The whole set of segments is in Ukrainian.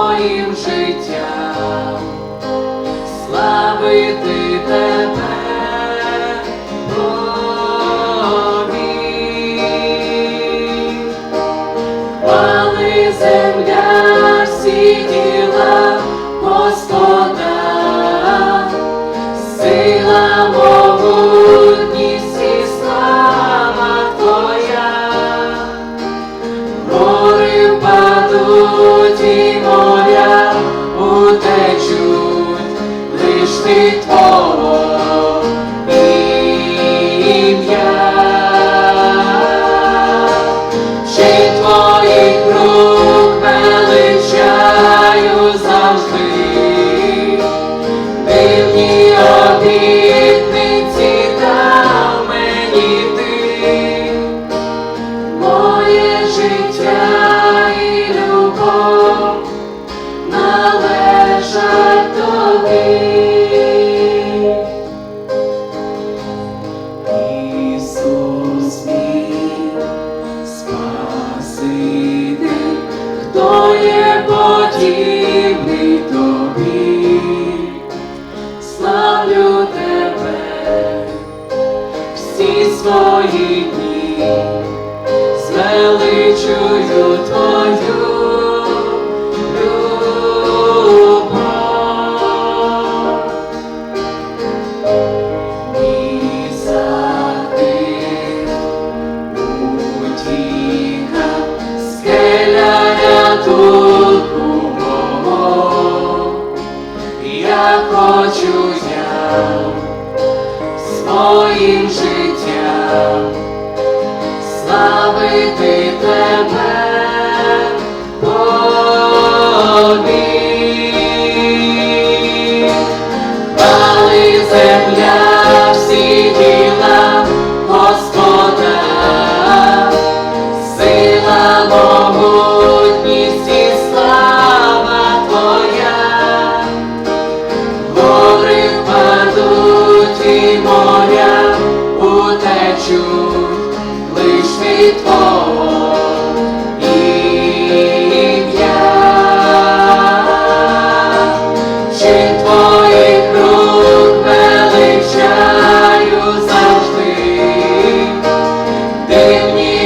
моїм життям, славити тебе. свої дні звеличую Твою. лиш Твого ім'я, чи твоїх рук величаю завжди, дивні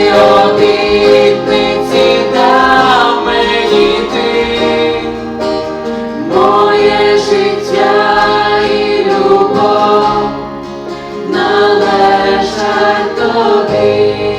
обітниці дав мені ти, моє життя. You.